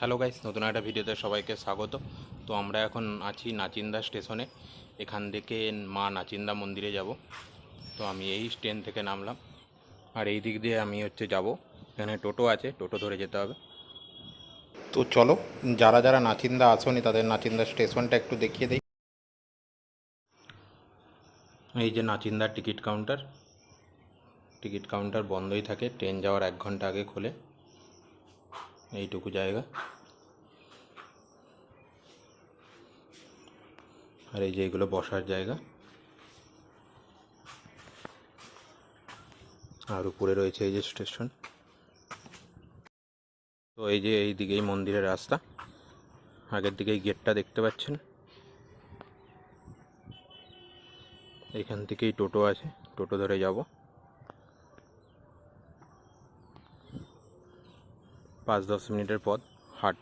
Hello guys নতুন একটা ভিডিওতে সবাইকে স্বাগত। তো আমরা এখন আছি নাচিন্দা স্টেশনে। এখান থেকে মা নাচিন্দা মন্দিরে যাব। তো আমি এই ট্রেন থেকে নামলাম। আর এই দিক দিয়ে আমি হচ্ছে যাব। এখানে টোটো আছে, টোটো ধরে যেতে হবে। তো চলো, যারা যারা নাচিন্দা আসনি তাদের নাচিন্দা স্টেশনটা একটু দেখিয়ে দিই। এই যে নাচিন্দার টিকিট কাউন্টার টিকিট কাউন্টার বন্ধই থাকে, ট্রেন যাওয়ার এক ঘণ্টা আগে খোলে। এইটুকু জায়গা। আর এই যে এগুলো বসার জায়গা। আর উপরে রয়েছে এই যে স্টেশন। তো এই যে এই দিকেই মন্দিরের রাস্তা। আগের দিকে গেটটা দেখতে পাচ্ছেন। এখান থেকেই টোটো আছে। টোটো ধরে যাব। পাঁচ দশ মিনিটের পথ। হাট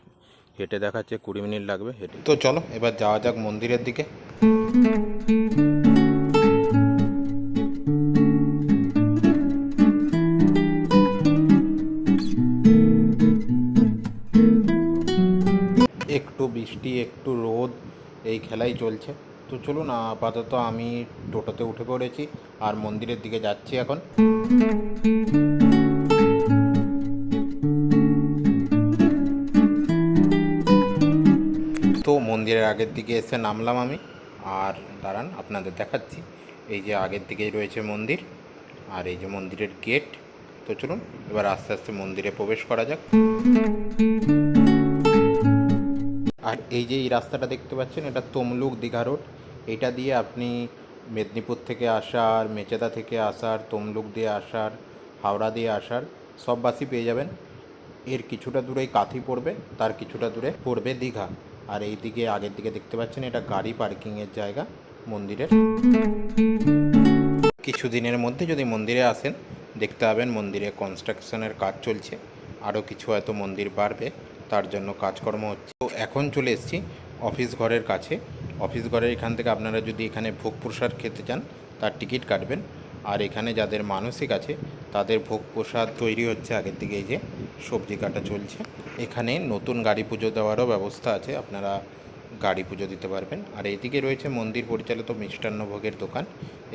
হেঁটে দেখাচ্ছে, কুড়ি মিনিট লাগবে হেঁটে। তো চলো, এবার যাওয়া যাক মন্দিরের দিকে। একটু বৃষ্টি, একটু রোদ, এই খেলাই চলছে। তো চলুন, আপাতত আমি টোটোতে উঠে পড়েছি আর মন্দিরের দিকে যাচ্ছি এখন। তো মন্দিরের আগের দিকে এসে নামলাম আমি। আর দাঁড়ান, আপনাদের দেখাচ্ছি। এই যে আগের দিকেই রয়েছে মন্দির, আর এই যে মন্দিরের গেট। তো চলুন, এবার আস্তে আস্তে মন্দিরে প্রবেশ করা যাক। আর এই যে এই রাস্তাটা দেখতে পাচ্ছেন, এটা তমলুক দীঘা রোড। এটা দিয়ে আপনি মেদিনীপুর থেকে আসার, মেচেদা থেকে আসার, তমলুক দিয়ে আসার, হাওড়া দিয়ে আসার সব বাসই পেয়ে যাবেন। এর কিছুটা দূরেই কাথি পড়বে, তার কিছুটা দূরে পড়বে দীঘা। আর এই দিকে আগের দিকে দেখতে পাচ্ছেন, এটা গাড়ি পার্কিংয়ের জায়গা, মন্দিরের। কিছু দিনের মধ্যে যদি মন্দিরে আসেন, দেখতে পাবেন মন্দিরে কনস্ট্রাকশনের কাজ চলছে। আরও কিছু হয়তো মন্দির বাড়বে। তার জন্য কাজকর্ম হচ্ছে। তো এখন চলে এসেছি অফিস ঘরের কাছে। অফিস ঘরের এখান থেকে আপনারা যদি এখানে ভোগ প্রসাদ খেতে চান, তার টিকিট কাটবেন। আর এখানে যাদের মানসিক আছে, তাদের ভোগ প্রসাদ তৈরি হচ্ছে আগের দিকে এই যে সবজি কাটা চলছে। এখানে নতুন গাড়ি পুজো দেওয়ারও ব্যবস্থা আছে, আপনারা গাড়ি পুজো দিতে পারবেন। আর এদিকে রয়েছে মন্দির পরিচালিত মিষ্টান্ন ভোগের দোকান।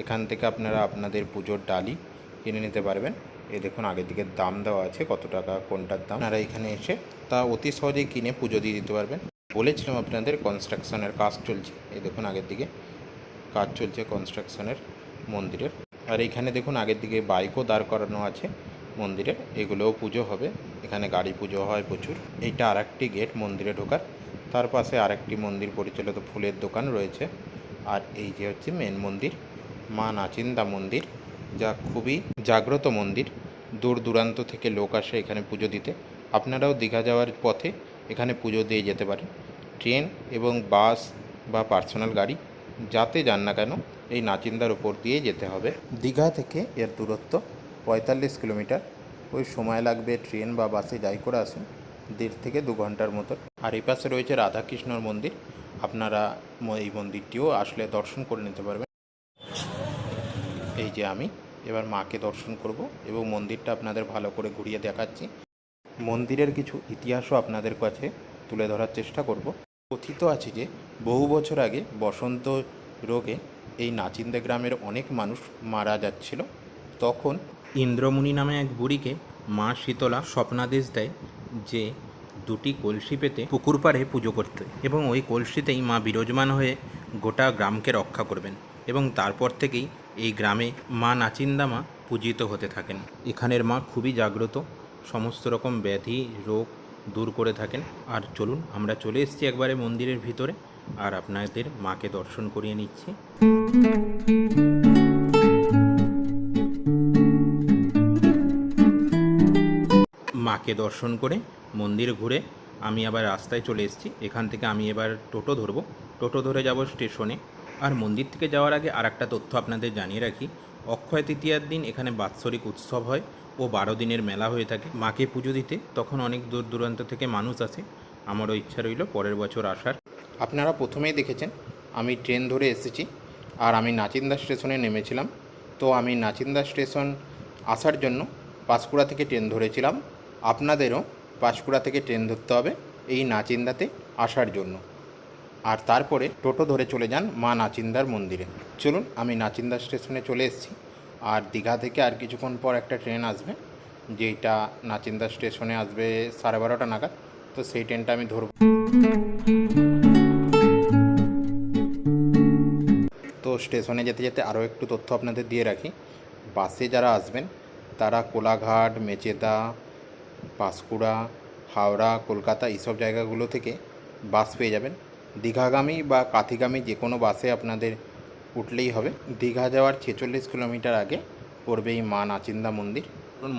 এখান থেকে আপনারা আপনাদের পুজোর ডালি কিনে নিতে পারবেন। এই দেখুন, আগের দিকে দাম দেওয়া আছে, কত টাকা, কোনটার দাম? আপনারা এখানে এসে তা অতি সহজেই কিনে পুজো দিয়ে দিতে পারবেন। বলেছিলাম আপনাদের কনস্ট্রাকশনের কাজ চলছে। এ দেখুন, আগের দিকে কাজ চলছে কনস্ট্রাকশনের মন্দিরের। আর এইখানে দেখুন, আগের দিকে বাইকও দাঁড় করানো আছে মন্দিরে এগুলোও পুজো হবে। এখানে গাড়ি পুজো হয় প্রচুর। এইটা আর একটি গেট মন্দিরে ঢোকার। তার পাশে আরেকটি মন্দির পরিচালিত ফুলের দোকান রয়েছে। আর এই যে হচ্ছে মেন মন্দির, মা নাচিন্দা মন্দির, যা খুবই জাগ্রত মন্দির। দূর দূরান্ত থেকে লোক আসে এখানে পুজো দিতে। আপনারাও দীঘা যাওয়ার পথে এখানে পুজো দিয়ে যেতে পারেন। ট্রেন এবং বাস বা পার্সোনাল গাড়ি, যাতে যান না কেন, এই নাচিন্দার উপর দিয়ে যেতে হবে। দীঘা থেকে এর দূরত্ব পঁয়তাল্লিশ কিলোমিটার। ওই সময় লাগবে ট্রেন বা বাসে যাই করে আসুন। দেড় থেকে দু ঘণ্টার মতো। আর এই পাশে রয়েছে রাধাকৃষ্ণর মন্দির। আপনারা এই মন্দিরটিও আসলে দর্শন করে নিতে পারবেন। এই যে আমি। এবার মাকে দর্শন করব এবং মন্দিরটা আপনাদের ভালো করে ঘুরিয়ে দেখাচ্ছি। মন্দিরের কিছু ইতিহাসও আপনাদের কাছে তুলে ধরার চেষ্টা করব। কথিত আছে যে, বহু বছর আগে বসন্ত রোগে এই নাচিন্দা গ্রামের অনেক মানুষ মারা যাচ্ছিল। তখন ইন্দ্রমণি নামে এক বুড়িকে মা শীতলা স্বপ্নাদেশ দেয় যে, দুটি কলসি পেতে পুকুর পাড়ে পুজো করতে এবং ওই কলসিতেই মা বিরাজমান হয়ে গোটা গ্রামকে রক্ষা করবেন এবং তারপর থেকেই এই গ্রামে মা নাচিন্দা মা পূজিত হতে থাকেন। এখানের মা খুবই জাগ্রত, সমস্ত রকম ব্যাধি, রোগ দূর করে থাকেন। আর চলুন, আমরা চলে এসেছি একবারে মন্দিরের ভিতরে, আর আপনাদের মাকে দর্শন করিয়ে নিচ্ছি। মাকে দর্শন করে মন্দির ঘুরে আমি আবার রাস্তায় চলে এসেছি। এখান থেকে আমি এবার টোটো ধরবো। টোটো ধরে যাব স্টেশনে। আর মন্দির থেকে যাওয়ার আগে আর একটা তথ্য আপনাদের জানিয়ে রাখি। অক্ষয় তৃতীয়ার দিন এখানে বাৎসরিক উৎসব হয় ও বারো দিনের মেলা হয়ে থাকে। মাকে পুজো দিতে তখন অনেক দূর দূরান্ত থেকে মানুষ আসে। আমারও ইচ্ছা রইল পরের বছর আসার। আপনারা প্রথমেই দেখেছেন, আমি ট্রেন ধরে এসেছি আর আমি নাচিন্দা স্টেশনে নেমেছিলাম। তো আমি নাচিন্দা স্টেশন আসার জন্য পাঁশকুড়া থেকে ট্রেন ধরেছিলাম। আপনাদেরও পাঁশকুড়া থেকে ট্রেন ধরতে হবে এই নাচিন্দাতে আসার জন্য। আর তারপরে টোটো ধরে চলে যান মা নাচিন্দার মন্দিরে। চলুন, আমি নাচিন্দা স্টেশনে চলে এসেছি। আর দীঘা থেকে আর কিছুক্ষণ পর একটা ট্রেন আসবে, যেইটা নাচিন্দা স্টেশনে আসবে সাড়ে বারোটা নাগাদ। তো সেই ট্রেনটা আমি ধরব। তো স্টেশনে যেতে যেতে আরও একটু তথ্য আপনাদের দিয়ে রাখি। বাসে যারা আসবেন, তারা কোলাঘাট, মেচেদা পাঁশকুড়া হাওড়া, কলকাতা, এইসব জায়গাগুলো থেকে বাস পেয়ে যাবেন। দীঘাগামী বা কাথিগামী যে কোনো বাসে আপনাদের উঠলেই হবে। দীঘা যাওয়ার ছেচল্লিশ কিলোমিটার আগে পড়বে এই মা নাচিন্দা মন্দির।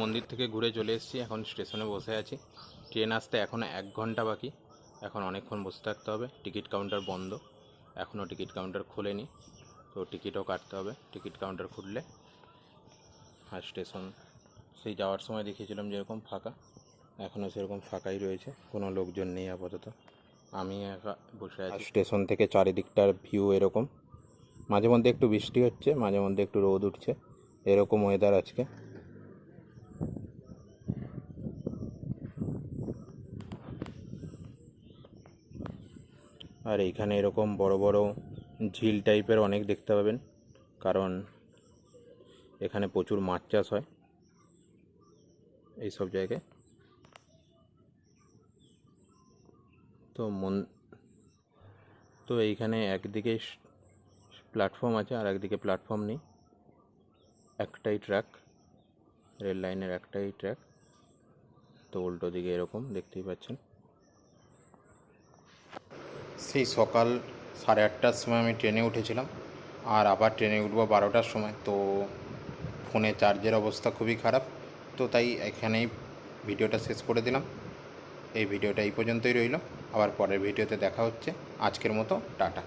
মন্দির থেকে ঘুরে চলে এসেছি, এখন স্টেশনে বসে আছি। ট্রেন আসতে এখনও এক ঘণ্টা বাকি, এখন অনেকক্ষণ বসে থাকতে হবে। টিকিট কাউন্টার বন্ধ, এখনও টিকিট কাউন্টার খোলেনি, তো টিকিটও কাটতে হবে। টিকিট কাউন্টার খুললে আর স্টেশন, সেই যাওয়ার সময় দেখিয়েছিলাম যেরকম ফাঁকা, এখনও সেরকম ফাঁকাই রয়েছে, কোনো লোকজন নেই আপাতত। আমি একা বসে আছি। স্টেশন থেকে চারিদিকটার ভিউ এরকম। মাঝে মধ্যে একটু বৃষ্টি হচ্ছে, মাঝে মধ্যে একটু রোদ উঠছে। এরকম ওয়েদার আজকে। আর এইখানে এরকম বড় বড় ঝিল টাইপের অনেক দেখতে পাবেন, কারণ এখানে প্রচুর মাছ চাষ হয়। এই সব জায়গায়। তো মন, তো এইখানে একদিকে প্ল্যাটফর্ম আছে আর একদিকে প্ল্যাটফর্ম নেই। একটাই ট্র্যাক রেল লাইনের একটাই ট্র্যাক তো উল্টো দিকে এরকম দেখতেই পাচ্ছেন। সেই সকাল সাড়ে আটটার সময় আমি ট্রেনে উঠেছিলাম, আর আবার ট্রেনে উঠবো বারোটার সময়, তো ফোনে চার্জের অবস্থা খুবই খারাপ, তো তাই এখানেই ভিডিওটা শেষ করে দিলাম। এই ভিডিওটা এই পর্যন্তই রইল। আবার পরের ভিডিওতে দেখা হচ্ছে। আজকের মতো টাটা।